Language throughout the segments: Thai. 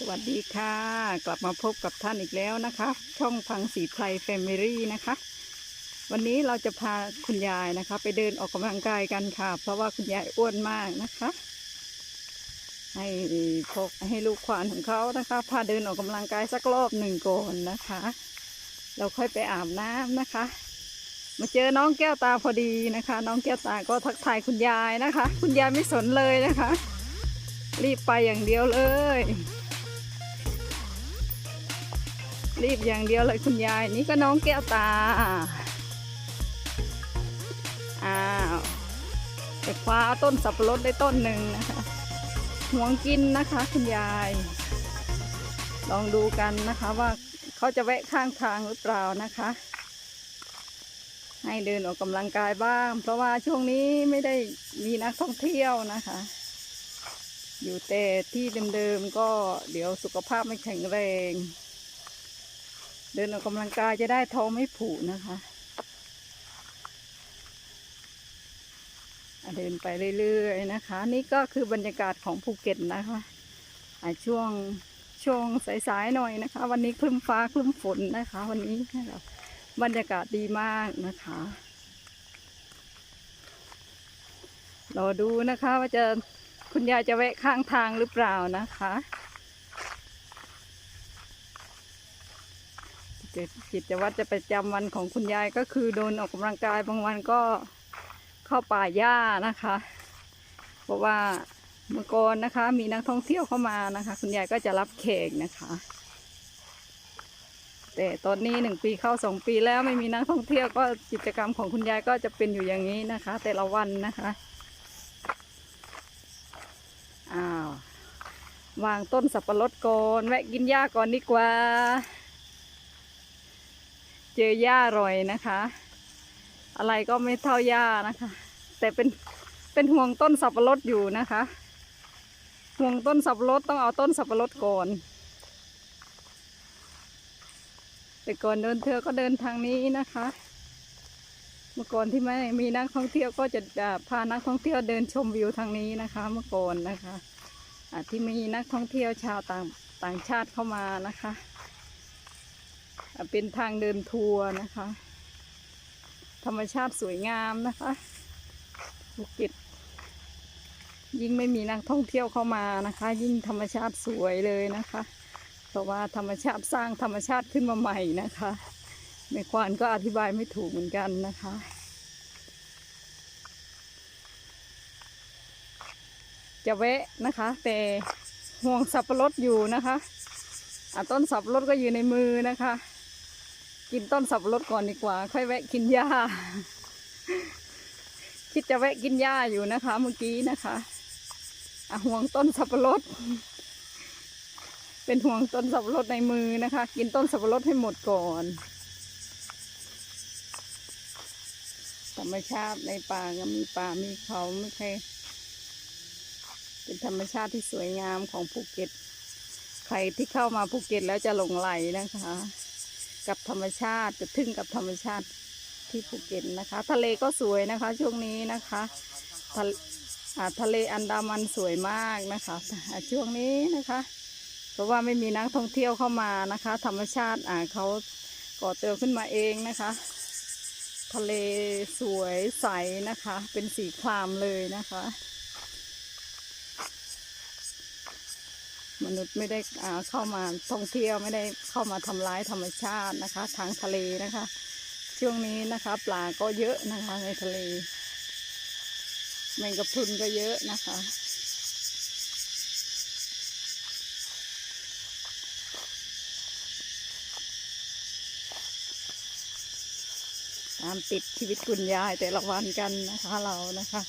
สวัสดีค่ะ กลับมาพบกับท่านอีกแล้วนะคะ ช่องพังสีไพรแฟมิลี่นะคะ วันนี้เราจะพาคุณยายนะคะ ไปเดินออกกำลังกายกันค่ะ เพราะว่าคุณยายอ้วนมากนะคะ ให้พกให้ลูกควานของเขานะคะ พาเดินออกกำลังกายสักรอบหนึ่งก่อนนะคะ เราค่อยไปอาบน้ำนะคะ มาเจอน้องแก้วตาพอดีนะคะ น้องแก้วตาก็ทักทายคุณยายนะคะ คุณยายไม่สนเลยนะคะ รีบไปอย่างเดียวเลย รีบอย่างเดียวเลยคุณยาย นี่ก็น้องแก้วตา อ้าวไปคว้าต้นสับปะรดได้ต้นหนึ่งนะคะห่วงกินนะคะคุณยาย ลองดูกันนะคะว่าเขาจะแวะข้างทางหรือเปล่านะคะ ให้เดินออกกำลังกายบ้าง เพราะว่าช่วงนี้ไม่ได้มีนักท่องเที่ยวนะคะ อยู่แต่ที่เดิมๆก็เดี๋ยวสุขภาพไม่แข็งแรง เดินออกกำลังกายจะได้ท้องไม่ผุนะคะเดินไปเรื่อยๆนะคะ นี่ก็คือบรรยากาศของภูเก็ตนะคะช่วงช่วงสายๆหน่อยนะคะ วันนี้คลึ้มฟ้าคลึ้มฝนนะคะ วันนี้บรรยากาศดีมากนะคะรอดูนะคะว่าจะคุณยายจะแวะข้างทางหรือเปล่านะคะ กิจวัตรจะประจำวันของคุณยายก็คือเดินออกกำลังกายบางวันก็เข้าป่าหญ้านะคะ เพราะว่าเมื่อก่อนนะคะ มีนักท่องเที่ยวเข้ามานะคะ คุณยายก็จะรับแขกนะคะ แต่ตอนนี้หนึ่งปีเข้าสองปีแล้วไม่มีนักท่องเที่ยวก็กิจกรรมของคุณยายก็จะเป็นอยู่อย่างนี้นะคะ แต่ละวันนะคะอ้าววางต้นสับปะรดก่อนแวะกินหญ้าก่อนดีกว่า เจอหญ้าอร่อยนะคะ อะไรก็ไม่เท่าหญ้านะคะ แต่เป็นเป็นห่วงต้นสับปะรดอยู่นะคะ ห่วงต้นสับปะรดต้องเอาต้นสับปะรดก่อน แต่ก่อนเดินเธอก็เดินทางนี้นะคะ เมื่อก่อนที่ไม่มีนักท่องเที่ยวก็จะพานักท่องเที่ยวเดินชมวิวทางนี้นะคะ เมื่อก่อนนะคะที่มีนักท่องเที่ยวชาวต่างต่างชาติเข้ามานะคะ เป็นทางเดินทัวร์นะคะ ธรรมชาติสวยงามนะคะภูเก็ตยิ่งไม่มีนักท่องเที่ยวเข้ามานะคะ ยิ่งธรรมชาติสวยเลยนะคะ เพราะว่าธรรมชาติสร้างธรรมชาติขึ้นมาใหม่นะคะแม่ควานก็อธิบายไม่ถูกเหมือนกันนะคะ จะแวะนะคะ แต่ห่วงสับปะรดอยู่นะคะอะต้นสับปะรดก็อยู่ในมือนะคะ กินต้นสับปะรดก่อนดีกว่า ค่อยแวะกินหญ้า คิดจะแวะกินหญ้าอยู่นะคะ เมื่อกี้นะคะอะห่วงต้นสับปะรด เป็นห่วงต้นสับปะรดในมือนะคะ กินต้นสับปะรดให้หมดก่อนธรรมชาติในป่าก็มีป่ามีเขาไม่ใช่เป็นธรรมชาติที่สวยงามของภูเก็ต ใครที่เข้ามาภูเก็ตแล้วจะหลงไหลนะคะ กับธรรมชาติจะทึ่งกับธรรมชาติที่ภูเก็ตนะคะ ทะเลก็สวยนะคะ ช่วงนี้นะคะทะเลอ่าทะเลอันดามันสวยมากนะคะช่วงนี้นะคะ เพราะว่าไม่มีนักท่องเที่ยวเข้ามานะคะ ธรรมชาติอ่าเขาก่อเติมขึ้นมาเองนะคะ ทะเลสวยใสนะคะ เป็นสีครามเลยนะคะ มนุษย์ไม่ได้เข้ามาท่องเที่ยวไม่ได้เข้ามาทำร้ายธรรมชาตินะคะ ทางทะเลนะคะ ช่วงนี้นะคะ ปลาก็เยอะนะคะ ในทะเลแมงกะพรุนก็เยอะนะคะ ตามติดชีวิตคุณยายแต่ละวันกันนะคะเรานะคะ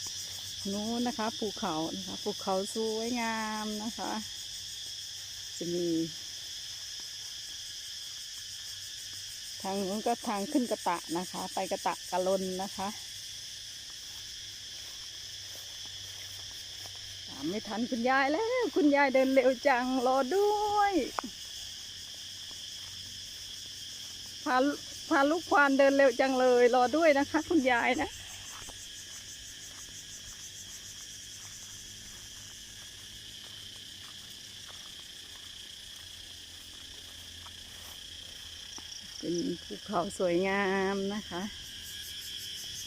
นู้นนะคะภูเขานะคะภูเขาสวยงามนะคะ จะมี ทางนู้นก็ทางขึ้นกระตะนะคะ ไปกระตะกะลนนะคะตามไม่ทันคุณยายแล้ว คุณยายเดินเร็วจังรอด้วยพาพาลูกควานเดินเร็วจังเลย รอด้วยนะคะ คุณยายนะ เป็นภูเขาสวยงามนะคะ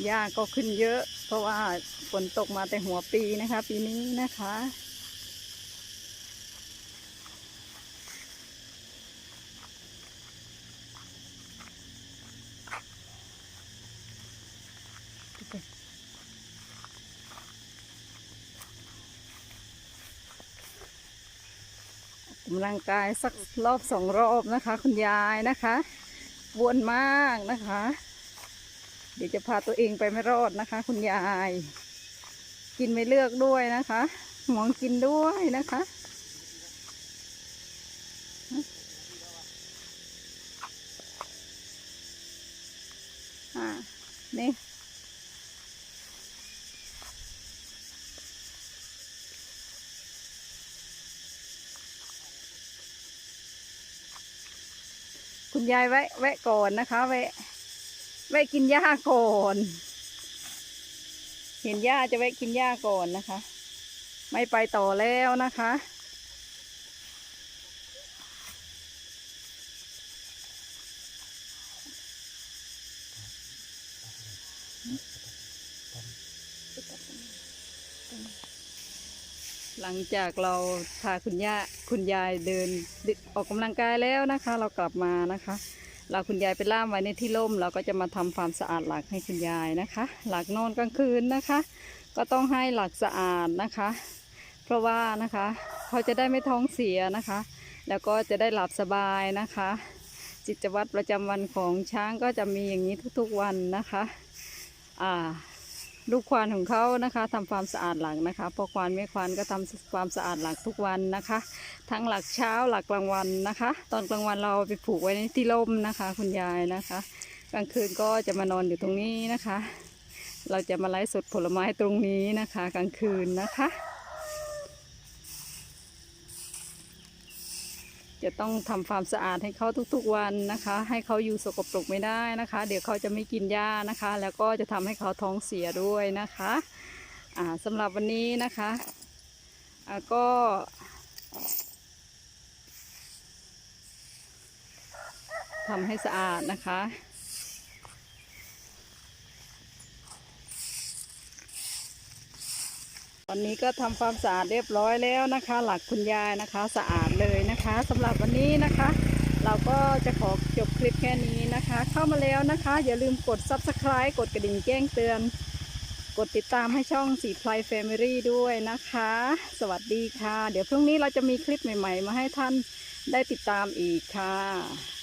หญ้าก็ขึ้นเยอะ เพราะว่าฝนตกมาแต่หัวปีนะคะ ปีนี้นะคะออกกำลังกายสักรอบสองรอบนะคะ คุณยายนะคะ วนมากนะคะ เดี๋ยวจะพาตัวเองไปไม่รอดนะคะ คุณยาย กินไม่เลือกด้วยนะคะหวงกินด้วยนะคะอ่านี่ คุณยายแวะแวะก่อนนะคะ แวะ แวะกินหญ้าก่อน เห็นหญ้าจะแวะกินหญ้าก่อนนะคะ ไม่ไปต่อแล้วนะคะ หลังจากเราพาคุณย่าคุณยายเดินออกกำลังกายแล้วนะคะ เรากลับมานะคะ เราคุณยายไปล่ามไว้ในที่ร่ม เราก็จะมาทำความสะอาดหลักให้คุณยายนะคะ หลักนอนกลางคืนนะคะ ก็ต้องให้หลักสะอาดนะคะ เพราะว่านะคะเขาจะได้ไม่ท้องเสียนะคะ แล้วก็จะได้หลับสบายนะคะ จิตวัตรประจำวันของช้างก็จะมีอย่างนี้ทุกๆวันนะคะ อ่า ลูกควานของเขานะคะทำความสะอาดหลังนะคะพอควานไม่ควานก็ทำความสะอาดหลักทุกวันนะคะ ทั้งหลักเช้าหลักกลางวันนะคะ ตอนกลางวันเราเอาไปผูกไว้ในที่ร่มนะคะ คุณยายนะคะ กลางคืนก็จะมานอนอยู่ตรงนี้นะคะ เราจะมาไลฟ์สดผลไม้ตรงนี้นะคะ กลางคืนนะคะ จะต้องทำความสะอาดให้เขาทุกๆวันนะคะ ให้เขาอยู่สกปรกไม่ได้นะคะ เดี๋ยวเขาจะไม่กินหญ้านะคะ แล้วก็จะทำให้เขาท้องเสียด้วยนะคะอ่าสำหรับวันนี้นะคะอ่าก็ทำให้สะอาดนะคะ วันนี้ก็ทำความสะอาดเรียบร้อยแล้วนะคะ หลักคุณยายนะคะสะอาดเลยนะคะสำหรับวันนี้นะคะ เราก็จะขอจบคลิปแค่นี้นะคะ เข้ามาแล้วนะคะ อย่าลืมกด subscribe กดกระดิ่งแจ้งเตือน กดติดตามให้ช่องสีพลายแฟมิลี่ด้วยนะคะ สวัสดีค่ะ เดี๋ยวพรุ่งนี้เราจะมีคลิปใหม่ ๆ มาให้ท่านได้ติดตามอีกค่ะ